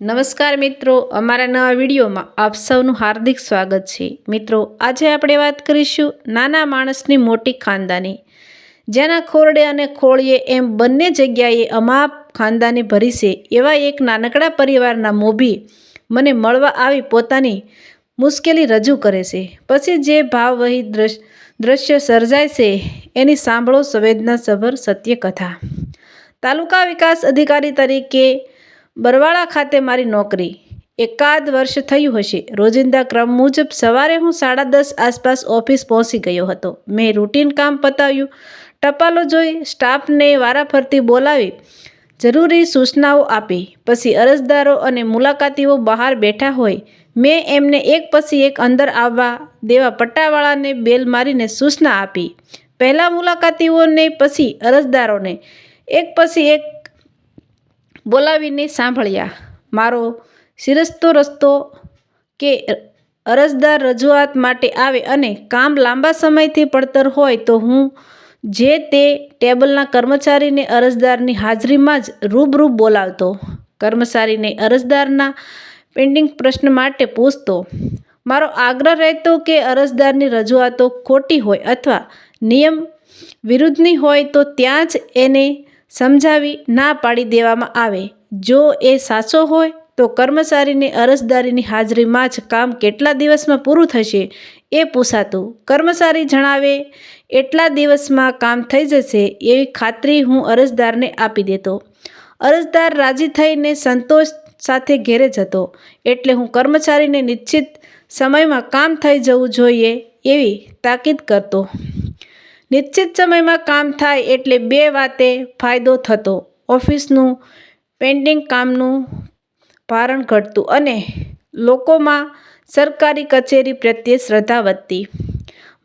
નમસ્કાર મિત્રો, અમારા નવા વિડીયોમાં આપ સૌનું હાર્દિક સ્વાગત છે. મિત્રો, આજે આપણે વાત કરીશું નાના માણસની મોટી ખાનદાની. જેના ખોરડે અને ખોળીએ એમ બંને જગ્યાએ અમાપ ખાનદાની ભરી છે એવા એક નાનકડા પરિવારના મોભી મને મળવા આવી પોતાની મુશ્કેલી રજૂ કરે છે. પછી જે ભાવવહી દ્રશ, દ્રશ્ય સર્જાય છે, એની સાંભળો સંવેદનાસભર સત્યકથા. તાલુકા વિકાસ અધિકારી તરીકે બરવાળા ખાતે મારી નોકરી. એકાદ વર્ષ થયું હશે. રોજિંદા ક્રમ મુજબ સવારે હું સાડા દસ આસપાસ ઓફિસ પહોંચી ગયો હતો. મેં રૂટીન કામ પતાવ્યું. ટપાલો જોઈ સ્ટાફને વારાફરતી બોલાવી, જરૂરી સૂચનાઓ આપી. પછી અરજદારો અને મુલાકાતીઓ બહાર બેઠા હોય. મેં એમને એક પછી એક અંદર આવવા દેવા પટ્ટાવાળાને બેલ મારીને સૂચના આપી. પહેલાં મુલાકાતીઓને, પછી અરજદારોને. એક પછી એક બોલાવીને સાંભળ્યા, મારો શિરસ્તો રસ્તો કે અરજદાર રજૂઆત માટે આવે અને કામ લાંબા સમયથી પડતર હોય તો હું જે તે ટેબલના કર્મચારીને અરજદારની હાજરીમાં જ રૂબરૂ બોલાવતો, કર્મચારીને અરજદારના પેન્ડિંગ પ્રશ્ન માટે પૂછતો, મારો આગ્રહ રહેતો કે અરજદારની રજૂઆતો ખોટી હોય અથવા નિયમ વિરુદ્ધની હોય તો ત્યાં જ એને સમજાવી ના પાડી દેવામાં આવે. જો એ સાચો હોય, તો કર્મચારીને અરજદારીની હાજરીમાં જ કામ કેટલા દિવસમાં પૂરું થશે એ પૂછાતું. કર્મચારી જણાવે, એટલા દિવસમાં કામ થઈ જશે એવી ખાતરી હું અરજદારને આપી દેતો. અરજદાર રાજી થઈને સંતોષ સાથે ઘેરે જતો. એટલે હું કર્મચારીને નિશ્ચિત સમયમાં કામ થઈ જવું જોઈએ એવી તાકીદ કરતો. નિશ્ચિત સમયમાં કામ થાય એટલે બે વાતે ફાયદો થતો. ઓફિસનું પેન્ડિંગ કામનું ભારણ ઘટતું અને લોકોમાં સરકારી કચેરી પ્રત્યે શ્રદ્ધા વધતી.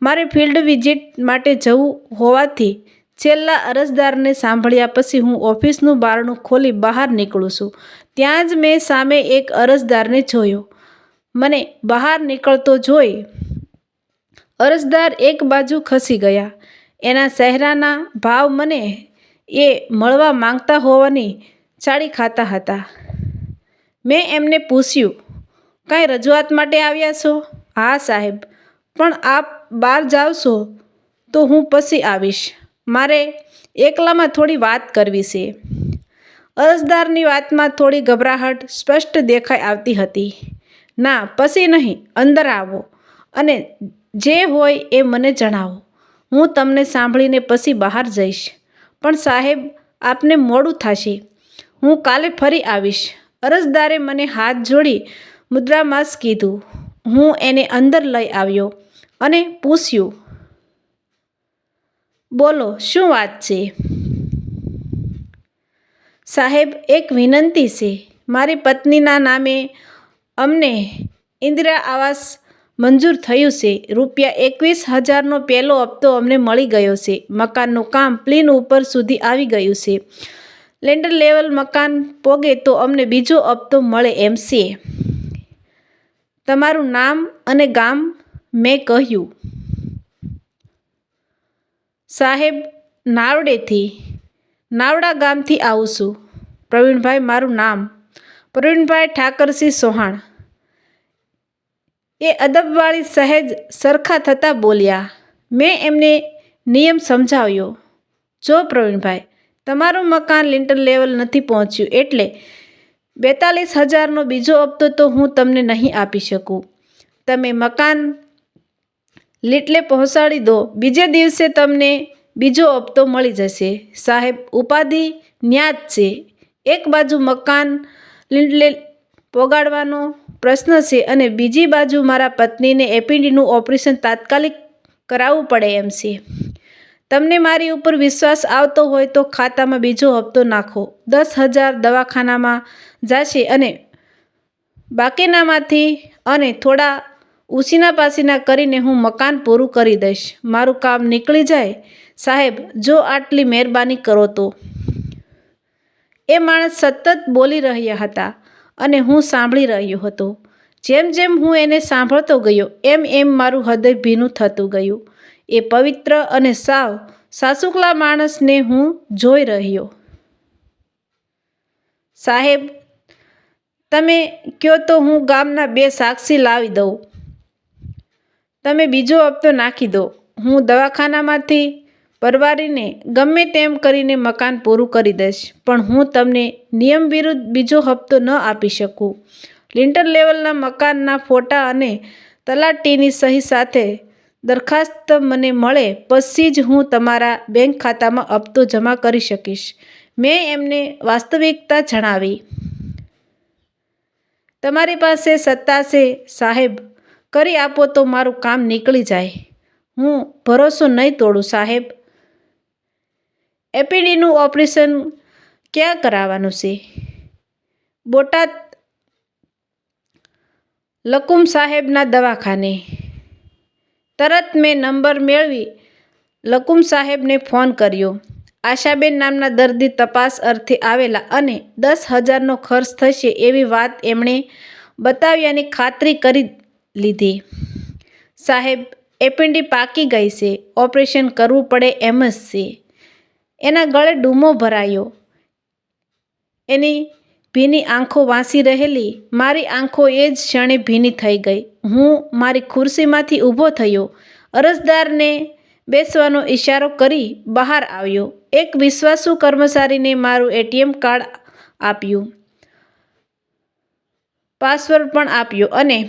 મારે ફિલ્ડ વિઝિટ માટે જવું હોવાથી છેલ્લા અરજદારને સાંભળ્યા પછી હું ઓફિસનું બારણું ખોલી બહાર નીકળું છું. ત્યાં જ મેં સામે એક અરજદારને જોયો. મને બહાર નીકળતો જોઈ અરજદાર એક બાજુ ખસી ગયા. એના ચહેરાના ભાવ મને એ મળવા માંગતા હોવાની ચાળી ખાતા હતા. મેં એમને પૂછ્યું, કાંઈ રજૂઆત માટે આવ્યા છો? હા, સાહેબ. પણ આપ બહાર જાવશો તો હું પછી આવીશ. મારે એકલામાં થોડી વાત કરવી છે. અરજદારની વાતમાં થોડી ગભરાહટ સ્પષ્ટ દેખાઈ આવતી હતી. ના, પછી નહીં. અંદર આવો. અને જે હોય એ મને જણાવો. હું તમને સાંભળીને પછી બહાર જઈશ. પણ સાહેબ, આપને મોડું થશે. હું કાલે ફરી આવીશ. અરજદારે મને હાથ જોડી મુદ્રામાસ કીધું. હું એને અંદર લઈ આવ્યો અને પૂછ્યું, બોલો, શું વાત છે? સાહેબ, એક વિનંતી છે. મારી પત્નીના નામે અમને ઇન્દિરા આવાસ મંજૂર થયું છે. રૂપિયા એકવીસ હજારનો પહેલો હપ્તો અમને મળી ગયો છે. મકાનનું કામ પ્લીન ઉપર સુધી આવી ગયું છે. લેન્ડર લેવલ મકાન પોગે તો અમને બીજો હપ્તો મળે એમ છે. તમારું નામ અને ગામ મેં કહ્યું. સાહેબ, નાવડેથી, નાવડા ગામથી આવું છું. પ્રવીણભાઈ, મારું નામ. પ્રવીણભાઈ ઠાકરસિંહ સોહાણ. એ અદબવાળી સહેજ સરખા થતાં બોલ્યા, મેં એમને નિયમ સમજાવ્યો. જો પ્રવીણભાઈ, તમારું મકાન લિન્ટર લેવલ નથી પહોંચ્યું એટલે બેતાલીસ હજારનો બીજો હપ્તો તો હું તમને નહીં આપી શકું. તમે મકાન લીટલે પહોંચાડી દો, બીજે દિવસે તમને બીજો હપ્તો મળી જશે. સાહેબ, ઉપાધિ ન્યાજ છે. એક બાજુ મકાન લીટલે પોગાડવાનો પ્રશ્ન છે અને બીજી બાજુ મારા પત્નીને એપીડીનું ઓપરેશન તાત્કાલિક કરાવવું પડે એમ છે. તમને મારી ઉપર વિશ્વાસ આવતો હોય તો ખાતામાં બીજો હપ્તો નાખો. દસ હજાર દવાખાનામાં જશે અને બાકીનામાંથી અને થોડા ઉછીના પાસીના કરીને હું મકાન પૂરું કરી દઈશ. મારું કામ નીકળી જાય. સાહેબ, જો આટલી મહેરબાની કરો તો. એ માણસ સતત બોલી રહ્યા હતા. અને હું સાંભળી રહ્યો હતો. જેમ જેમ હું એને સાંભળતો ગયો, એમ એમ મારું હૃદય ભીનું થતું ગયું. એ પવિત્ર અને સાવ સાસુકલા માણસને હું જોઈ રહ્યો. સાહેબ, તમે કહો તો હું ગામના બે સાક્ષી લાવી દઉં. તમે બીજો હપ્તો નાખી દો. હું દવાખાનામાંથી પરવારીને ગમે તેમ કરીને મકાન પૂરું કરી દઈશ, પણ હું તમને નિયમ વિરુદ્ધ બીજો હપ્તો ન આપી શકું. લિન્ટર લેવલના મકાનના ફોટા અને તલાટીની સહી સાથે દરખાસ્ત મને મળે પછી જ હું તમારા બેંક ખાતામાં હપ્તો જમા કરી શકીશ. મેં એમને વાસ્તવિકતા જણાવી. તમારી પાસે સત્તા છે, સાહેબ. કરી આપો તો મારું કામ નીકળી જાય. હું ભરોસો નહીં તોડું, સાહેબ. એપીડીનું ઓપરેશન ક્યાં કરાવવાનું છે? બોટાદ લકુમ સાહેબના દવાખાને. તરત મેં નંબર મેળવી, લકુમ સાહેબને ફોન કર્યો. આશાબેન નામના દર્દી તપાસ અર્થે આવેલા અને દસ હજારનો ખર્ચ થશે એવી વાત એમણે બતાવ્યાની ખાતરી કરી લીધી. સાહેબ એપેન્ડી પાકી ગઈ છે. ઓપરેશન કરવું પડે એમ જ છે. એના ગળે ડૂમો ભરાયો. એની ભીની આંખો વાંસી રહેલી. મારી આંખો એ જ ક્ષણે ભીની થઈ ગઈ. હું મારી ખુરશીમાંથી ઊભો થયો. અરજદારને બેસવાનો ઈશારો કરી બહાર આવ્યો. એક વિશ્વાસુ કર્મચારીને મારું એટીએમ કાર્ડ આપ્યું. પાસવર્ડ પણ આપ્યો અને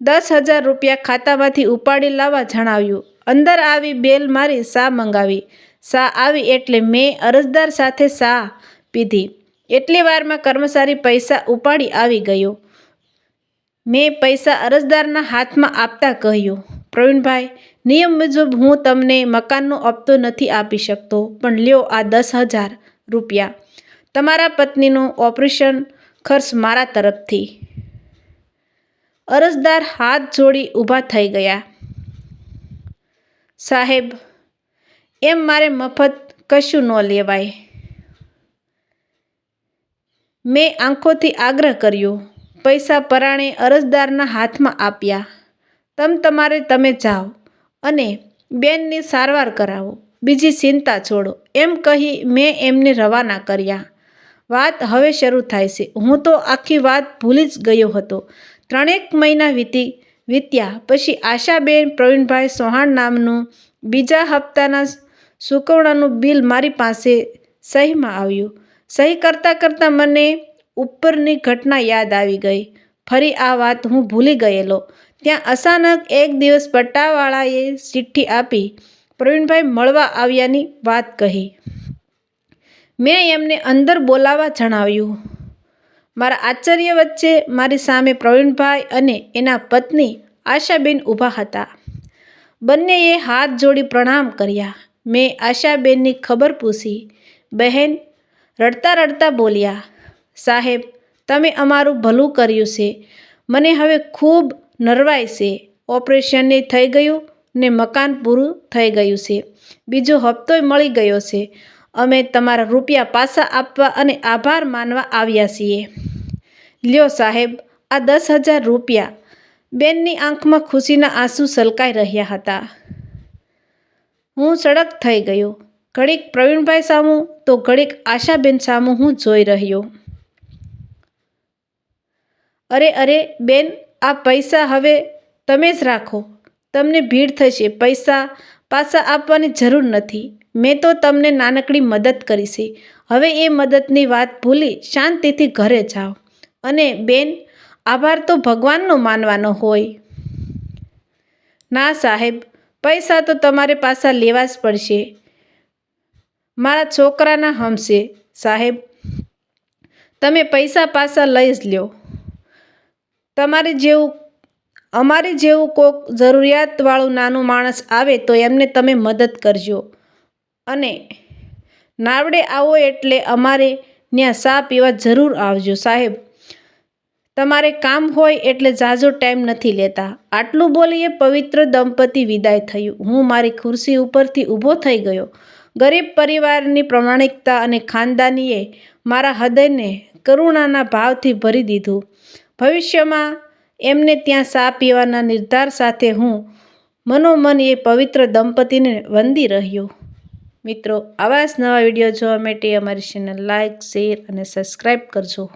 દસ હજાર રૂપિયા ખાતામાંથી ઉપાડી લાવવા જણાવ્યું. અંદર આવી બેલ મારી સા મંગાવી? સા આવી એટલે મેં અરજદાર સાથે સા પીધી. એટલી વારમાં કર્મચારી પૈસા ઉપાડી આવી ગયો. મેં પૈસા અરજદારના હાથમાં આપતા કહ્યું, પ્રવીણભાઈ, નિયમ મુજબ હું તમને મકાનનો હપ્તો નથી આપી શકતો, પણ લ્યો આ દસ હજાર રૂપિયા. તમારા પત્નીનું ઓપરેશન ખર્ચ મારા તરફથી. અરજદાર હાથ જોડી ઊભા થઈ ગયા. સાહેબ એમ મારે મફત કશું ન લેવાય. મેં આંખોથી આગ્રહ કર્યો. પૈસા પરાણે અરજદારના હાથમાં આપ્યા. તમ તમારે તમે જાઓ અને બેનની સારવાર કરાવો. બીજી ચિંતા છોડો. એમ કહી મેં એમને રવાના કર્યા. વાત હવે શરૂ થાય છે. હું તો આખી વાત ભૂલી જ ગયો હતો. ત્રણેક મહિના વીતી, વીત્યા પછી આશાબેન પ્રવીણભાઈ ચૌહાણ નામનું બીજા હપ્તાના ચૂકવણાનું બિલ મારી પાસે સહીમાં આવ્યું. સહી કરતાં કરતાં મને ઉપરની ઘટના યાદ આવી ગઈ. ફરી આ વાત હું ભૂલી ગયેલો. ત્યાં અચાનક એક દિવસ પટ્ટાવાળાએ ચિઠ્ઠી આપી. પ્રવીણભાઈ મળવા આવ્યાની વાત કહી. મેં એમને અંદર બોલાવવા જણાવ્યું. મારા આશ્ચર્ય વચ્ચે મારી સામે પ્રવીણભાઈ અને એના પત્ની આશાબેન ઊભા હતા. બંનેએ હાથ જોડી પ્રણામ કર્યા. મેં આશાબેનની ખબર પૂછી. બહેન, રડતા રડતા બોલ્યા, સાહેબ, તમે અમારું ભલું કર્યું છે. મને હવે ખૂબ નરવાય છે. ઓપરેશનને થઈ ગયું ને મકાન પૂરું થઈ ગયું છે. બીજો હપ્તોય મળી ગયો છે. અમે તમારા રૂપિયા પાછા આપવા અને આભાર માનવા આવ્યા છીએ. લ્યો સાહેબ, આ દસ હજાર રૂપિયા. બેનની આંખમાં ખુશીના આંસુ સલકાઈ રહ્યા હતા. હું સડક થઈ ગયો. ઘડીક પ્રવીણભાઈ સામું તો ઘડીક આશાબેન સામું હું જોઈ રહ્યો. અરે અરે, બેન, આ પૈસા હવે તમે જ રાખો. તમને ભીડ થશે. પૈસા પાછા આપવાની જરૂર નથી. મેં તો તમને નાનકડી મદદ કરી છે. હવે એ મદદની વાત ભૂલી શાંતિથી ઘરે જાઓ. અને બેન, આભાર તો ભગવાનનો માનવાનો હોય. ના સાહેબ પૈસા તો તમારે પાછા લેવા જ પડશે. મારા છોકરાના હમશે. સાહેબ, તમે પૈસા પાછા લઈ જ લ્યો. તમારે જેવું, અમારે જેવું કોક જરૂરિયાતવાળું નાનું માણસ આવે તો એમને તમે મદદ કરજો. અને નાવડે આવો એટલે અમારે ત્યાં સા પીવા જરૂર આવજો. સાહેબ તમારે કામ હોય એટલે ઝાઝો ટાઈમ નથી લેતા. આટલું બોલીએ પવિત્ર દંપતી વિદાય થયું. હું મારી ખુરશી ઉપરથી ઊભો થઈ ગયો. ગરીબ પરિવારની પ્રમાણિકતા અને ખાનદાનીએ મારા હૃદયને કરુણાના ભાવથી ભરી દીધું. ભવિષ્યમાં એમને ત્યાં સા પીવાના નિર્ધાર સાથે હું મનોમન એ પવિત્ર દંપતીને વંદી રહ્યો. મિત્રો, આવા જ નવા વીડિયો જોવા માટે અમારી ચેનલ લાઇક શેર અને સબસ્ક્રાઈબ કરજો.